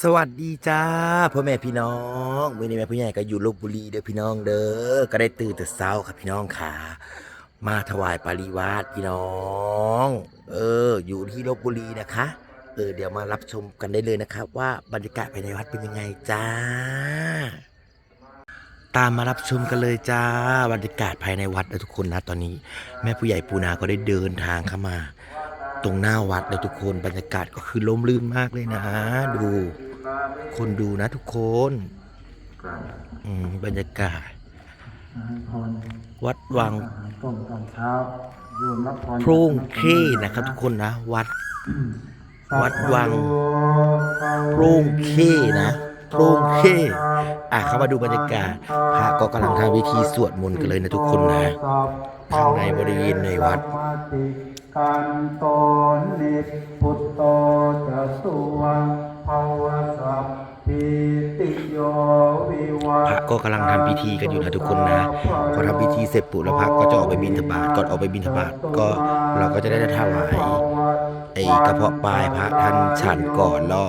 สวัสดีจ้าพ่อแม่พี่น้องวันนี้แม่ผู้ใหญ่ก็อยู่ลบบุรีเด้อพี่น้องเด้อก็ได้ตื่นแต่เช้าครับพี่น้องค่ะ มาถวายปริวาสพี่น้อง เออ อยู่ที่ลบบุรีนะคะ เออเดี๋ยวมารับชมกันได้เลยนะครับ ว่าบรรยากาศภายในวัดเป็นยังไงจ้า ตามมารับชมกันเลยจ้าบรรยากาศภายในวัดนะทุกคนนะตอนนี้ แม่ผู้ใหญ่ปูนาก็ได้เดินทางเข้ามา ตรงหน้าวัดเลยทุกคนบรรยากาศก็คือล่มลื่นมากเลยนะ ดู คนดูนะทุกคนอืบรรยากาศ วัดวังพรุ่งขี้นะครับทุกคนนะ วัด วัดวังพรุ่งขี้นะ พรุ่งขี้อะเข้ามาดูบรรยากาศพระก็กำลังทำพิธีสวดมนต์กันเลยนะทุกคนนะข้างในบริเวณในวัดกันโตนิพุตโตจะสุวังภาวสัพพิติโยวิวัพระก็กำลังทำพิธีกันอยู่นะทุกคนนะพอทำพิธีเสร็จปุ๊บแล้วพระก็จะออกไปบิณฑบาตก่อนออกไปบิณฑบาตก็เราก็จะได้ถวาย ไอ้กระเพาะปลายพระท่านฉันก่อนแล้ว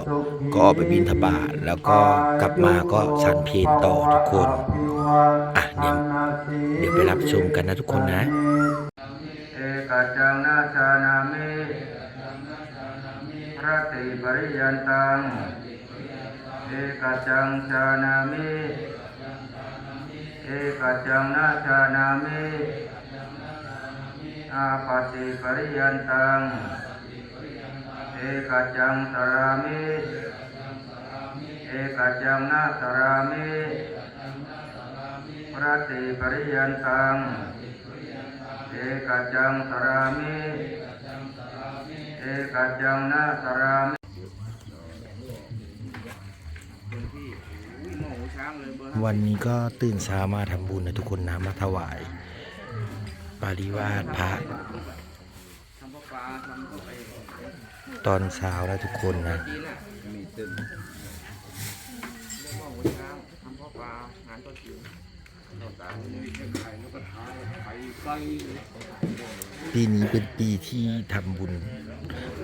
ก็ออกไปบิณฑบาตแล้วก็กลับมาก็ฉันเพลต่อทุกคน อะเดี๋ยวเดี๋ยวไปรับชมกันนะทุกคนนะเอกจังนาชานามิพระติปริยันตังเอกจังชานามิเอกจังนาชานามิอาปาติปริยันตัง กจังสารามิเอกจังนาสารามิพระติปริยันตังเอกจังสารามิเอกจังนาสารามิวันนี้ก็ตื่นเช้ามาทำบุญนะทุกคนนะมาถวาย ปาริวาสพระ ตอนเช้าแล้วทุกคนนะปีนี้เป็นปีที่ทำบุญ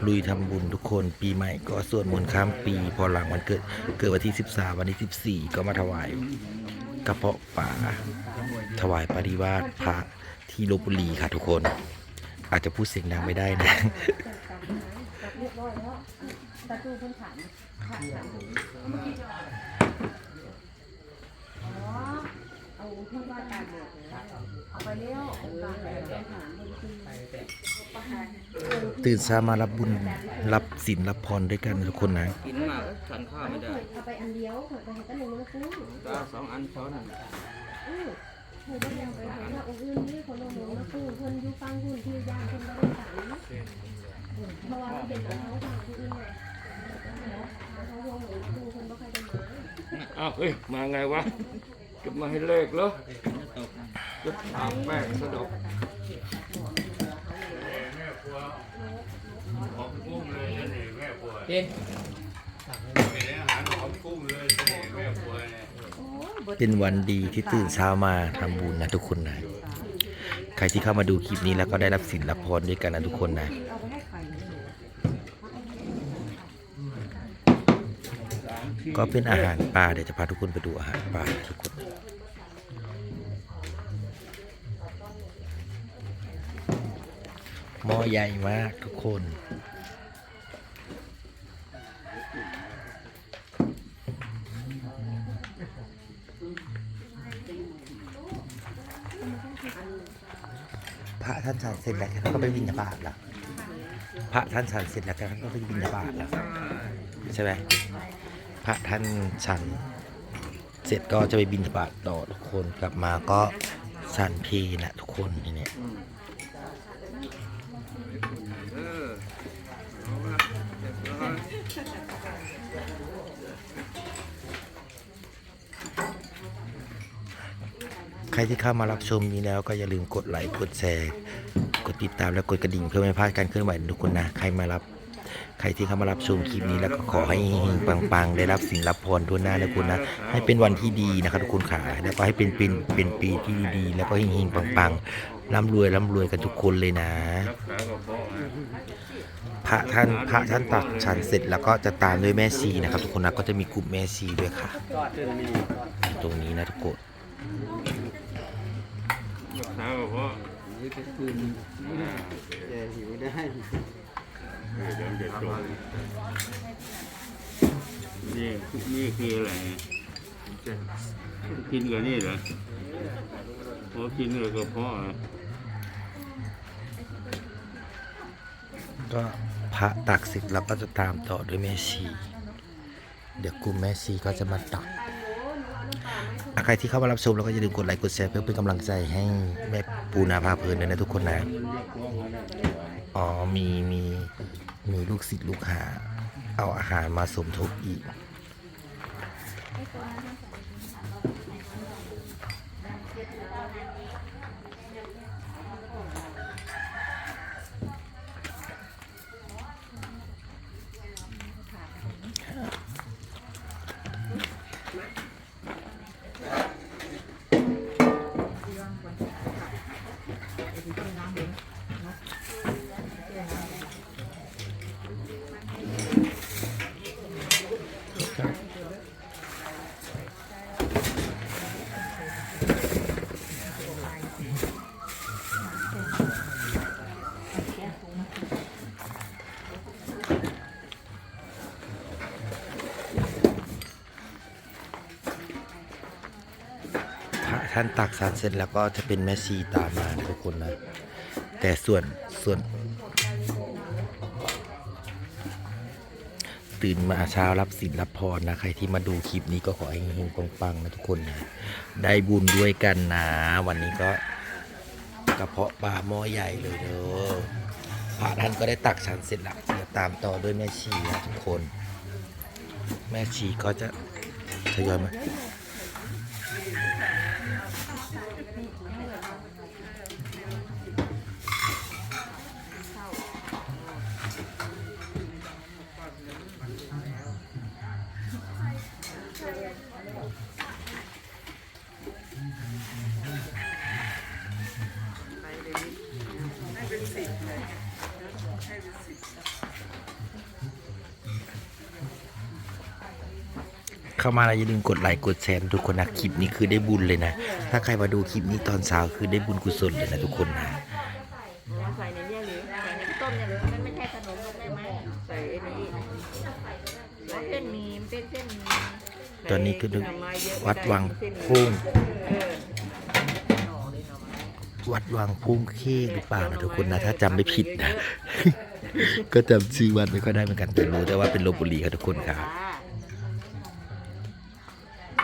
ลุยทำบุญทุกคนปีใหม่ก็สวดมนต์ข้ามปี พอหลังวันเกิดเกิดวันที่ 13 วันที่14 ก็มาถวายกระเพาะป่า ถวายปริวาสพระที่ลบบุรีค่ะทุกคน อาจจะพูดเสียงดังไม่ได้นะ เรียบร้อยแล้วตะตู้เพิ่นถามถามถามอ๋อเอาเพิ่นว่าตามบอกเอาไปแล้วเอาตามแบบต้องถามเพิ่นคือประหารตื่นเช้ามารับบุญรับศีลรับพรด้วยกันทุกคนนะกินมากทานข้าวไม่ได้เอาไปอันเดียวเถอะไปเห็นตั้งหนึ่งแล้วคุ้มก็สองอันช้อนอือ เธอก็ยังไปเห็นว่าองค์อื่นนี่คนละหนึ่งแล้วคุ้มเพิ่นอยู่ฟังหุ่นที่ย่างเพิ่นบ่ได้ถามเพราะว่ามันเป็นของเขาทางที่อื่นเนี่ยเขาวงหรือคุ้มเพิ่นบ่ค่อยได้มาอ้าวเฮ้ยมาไงวะจะมาให้เลขเหรอจะถามแป้งสะดอกเป็นวั เป็นวันดีที่ตื่นเช้ามาทำบุญนะทุกคนนะใครที่เข้ามาดูคลิปนี้แล้วก็ได้รับศีลรับพรด้วยกันนะทุกคนนะก็เป็นอาหารปลาเดี๋ยวจะพาทุกคนไปดูอาหารปลาทุกคนหม้อใหญ่มากทุกคน ระท่านฉันเสร็จแล้วท่านก็ไปบิณฑบาตละพระท่านฉันเสร็จแล้วท่านก็ไปบิณฑบาตละใช่ไหมพระท่านฉันเสร็จก็จะไปบิณฑบาตต่อทุกคนกลับมาก็ฉันพีนะทุกคนทีเนี้ย เออเอาละเรียบร้อย ใครที่เข้ามารับชมนี้แล้วก็อย่าลืมกดไลค์กดแชร์ กดติดตามและกดกระดิ่งเพื่อไม่พลาดการเคลื่อนไหวทุกคนนะ ใครมารับ ใครที่เข้ามารับชมคลิปนี้แล้วก็ขอให้เฮงๆปังๆ ได้รับสิ่งรับพรทั่วหน้านะคุณนะ ให้เป็นวันที่ดีนะครับทุกคนขาแล้วก็ให้เป็นเป็นเป็นปีที่ดีๆแล้วก็เฮงๆปังๆร่ำรวยร่ำรวยกันทุกคนเลยนะ พระท่านพระท่านตักฉันเสร็จแล้วก็จะตามด้วยแม่ชีนะครับทุกคนนะก็จะมีกลุ่มแม่ชีด้วยค่ะ ตรงนี้นะทุกคน เช้าเพราะนี่ก็คืนแกหิวได้เดี๋ยวจะจบนี่นี่คืออะไรกินกับนี่เหรอพอกินกับกระเพาะเหรอก็พระตักเสร็จแล้วก็จะตามต่อด้วยแม่ชี เดี๋ยวกลุ่มแม่ชีก็จะมาตักอะใค รที่เข้ามารับชมแล้วก็อย่าลืมกดไลค์กดแชร์เพื่อเป็นกำลังใจให้แม่ปูนาพาเพลินด้วยนะทุกคนนะ อ๋อมีมีมีลูกศิษย์ลูกหา เอาอาหารมาสมทบอีกพระท่านตักสารเสร็จแล้วก็จะเป็นแม่ชีตามมานทุกคนนะ แต่ส่วนส่วน ตื่นมาเช้ารับศีลรับพรนะ ใครที่มาดูคลิปนี้ก็ขอให้เฮงปังๆนะทุกคนนะ ได้บุญด้วยกันนะ วันนี้ก็กระเพาะปลาหม้อใหญ่เลยเด้อพระท่านก็ได้ตักฉันเสร็จแล้วเดี๋ยวตามต่อด้วยแม่ชีนะทุกคน แม่ชีก็จะทยอยมา เข้ามาแล้วอย่าลืมกดไลค์กดแชร์ทุกคนนะคลิปนี้คือได้บุญเลยนะ ถ้าใครมาดูคลิปนี้ตอนเช้าคือได้บุญกุศลเลยนะทุกคนนะใส่ในเนี้ยหรือใส่ในต้มเนี่ยหรือมันไม่ใช่ขนมได้ไหมใส่ไอ้นี่เส้นมีเป็นเส้นมีตอนนี้คือใส่หน่อไม้เยอะวัดวังพุ่งวัดวังพุ่งขี้หรือเปล่านะทุกคนนะถ้าจำไม่ผิดนะก็จำชื่อวัดไม่ค่อยได้เหมือนกันแต่รู้แต่ว่าเป็นลบบุรีครับทุกคนครับ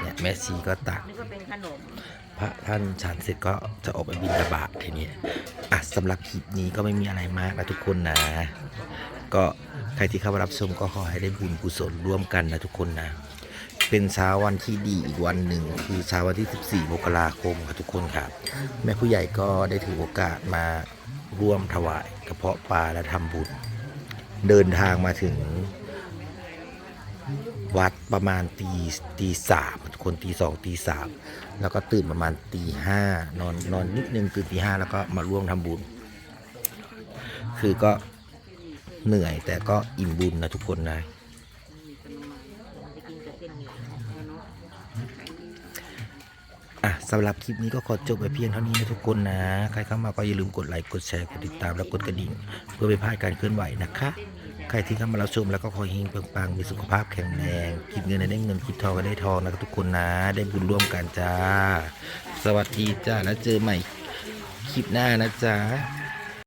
เนี่ยแม่ชีก็ตักนี่ก็เป็นขนม พระท่านฉันเสร็จก็จะออกไปบิณฑบาตทีนี้อะสำหรับคลิปนี้ก็ไม่มีอะไรมากนะทุกคนนะ ก็ใครที่เข้ามารับชมก็ขอให้ได้บุญกุศลร่วมกันนะทุกคนนะ เป็นเช้าวันที่ดีอีกวันหนึ่ง คือเช้าวันที่ 14มกราคมครับทุกคนครับ แม่ผู้ใหญ่ก็ได้ถือโอกาสมาร่วมถวายกระเพาะปลาและทำบุญเดินทางมาถึง วัดประมาณตีตีสามคนตีสองตีสามแล้วก็ตื่นประมาณตีห้านอนนอนนิดนึงตื่นตีห้าแล้วก็มาร่วมทำบุญ คือก็เหนื่อยแต่ก็อิ่มบุญนะทุกคนนะอะสำหรับคลิปนี้ก็ขอจบไปเพียงเท่านี้นะทุกคนนะ ใครเข้ามาก็อย่าลืมกดไลค์กดแชร์กดติดตามและกดกระดิ่ง เพื่อไม่พลาดการเคลื่อนไหวนะคะ ใครที่เข้ามารับชมแล้วก็ขอเฮงปังๆมีสุขภาพแข็งแรงคิดเงินได้เงินคิดทองก็ได้ทองนะครับทุกคนนะได้บุญร่วมกันจ้า สวัสดีจ้าแล้วเจอใหม่คลิปหน้านะจ๊ะ